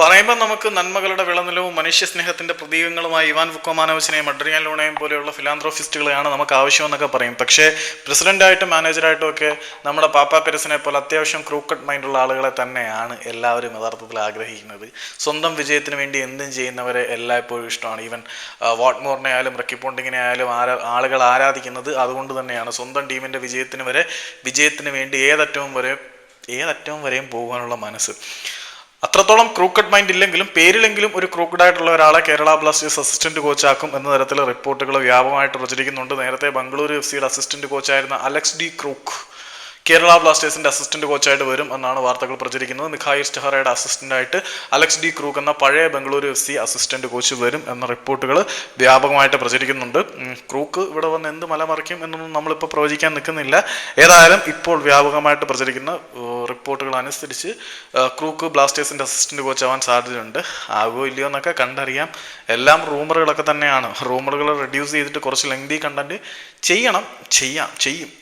പറയുമ്പോൾ നമുക്ക് നന്മകളുടെ വിളനിലവും മനുഷ്യ സ്നേഹത്തിന്റെ പ്രതീകങ്ങളുമായി ഇവാൻ വുക്കോമാനോവിച്ചിനെയും അഡ്രിയാൻ ലൂണയും പോലെയുള്ള ഫിലാന്ത്രോഫിസ്റ്റുകളെയാണ് നമുക്ക് ആവശ്യമെന്നൊക്കെ പറയും. പക്ഷേ പ്രസിഡന്റായിട്ടും മാനേജറായിട്ടും ഒക്കെ നമ്മുടെ പാപ്പ പെരസിനെ പോലെ അത്യാവശ്യം ക്രൂക്കട്ട് മൈൻഡുള്ള ആളുകളെ തന്നെയാണ് എല്ലാവരും യഥാർത്ഥത്തിൽ ആഗ്രഹിക്കുന്നത്. സ്വന്തം വിജയത്തിന് വേണ്ടി എന്തും ചെയ്യുന്നവരെ എല്ലായ്പ്പോഴും ഇഷ്ടമാണ്. ഈവൻ വാട്ട്മോറിനെ ആയാലും റക്കി പോണ്ടിങ്ങിനെ ആയാലും ആരാ ആളുകൾ ആരാധിക്കുന്നത് അതുകൊണ്ട് തന്നെയാണ്. സ്വന്തം ടീമിന്റെ വിജയത്തിന് വരെ വിജയത്തിന് വേണ്ടി ഏതറ്റവും വരെ ഏതറ്റവും വരെയും പോകാനുള്ള മനസ്സ്. അത്രത്തോളം ക്രൂക്കഡ് മൈൻഡ് ഇല്ലെങ്കിലും പേരിലെങ്കിലും ഒരു ക്രൂക്കഡ് ആയിട്ടുള്ള ഒരാളെ കേരള ബ്ലാസ്റ്റേഴ്സ് അസിസ്റ്റന്റ് കോച്ചാക്കും എന്ന തരത്തിലുള്ള റിപ്പോർട്ടുകൾ വ്യാപകമായിട്ട് പ്രചരിക്കുന്നുണ്ട്. നേരത്തെ ബംഗളൂരു എഫ് സിയുടെ അസിസ്റ്റന്റ് കോച്ചായിരുന്ന അലക്സ് ഡി ക്രൂക്ക്. കേരള ബ്ലാസ്റ്റേഴ്സിന്റെ അസിസ്റ്റന്റ് കോച്ചായിട്ട് വരും എന്നാണ് വാർത്തകൾ പ്രചരിക്കുന്നത്. മിഖായിൽ സ്റ്റെഹറയുടെ അസിസ്റ്റന്റ് ആയിട്ട് അലക്സ് ഡി ക്രൂക്ക് എന്ന പഴയ Bengaluru F C assistant coach വരും എന്ന റിപ്പോർട്ടുകൾ വ്യാപകമായിട്ട് പ്രചരിക്കുന്നുണ്ട്. ക്രൂക്ക് ഇവിടെ വന്ന് എന്ത് മലമറിക്കും എന്നൊന്നും നമ്മളിപ്പോൾ പ്രവചിക്കാൻ നിൽക്കുന്നില്ല. ഏതായാലും ഇപ്പോൾ വ്യാപകമായിട്ട് പ്രചരിക്കുന്ന റിപ്പോർട്ടുകൾ അനുസരിച്ച് ക്രൂക്ക് ബ്ലാസ്റ്റേഴ്സിന്റെ അസിസ്റ്റന്റ് കോച്ച് ആവാൻ സാധ്യതയുണ്ട്. ആകോ ഇല്ലയോ എന്നൊക്കെ കണ്ടറിയാം. എല്ലാം റൂമറുകളൊക്കെ തന്നെയാണ്. റൂമറുകൾ റെഡ്യൂസ് ചെയ്തിട്ട് കുറച്ച് ലെങ്തി കണ്ടന്റ് ചെയ്യണം. ചെയ്യാം ചെയ്യും.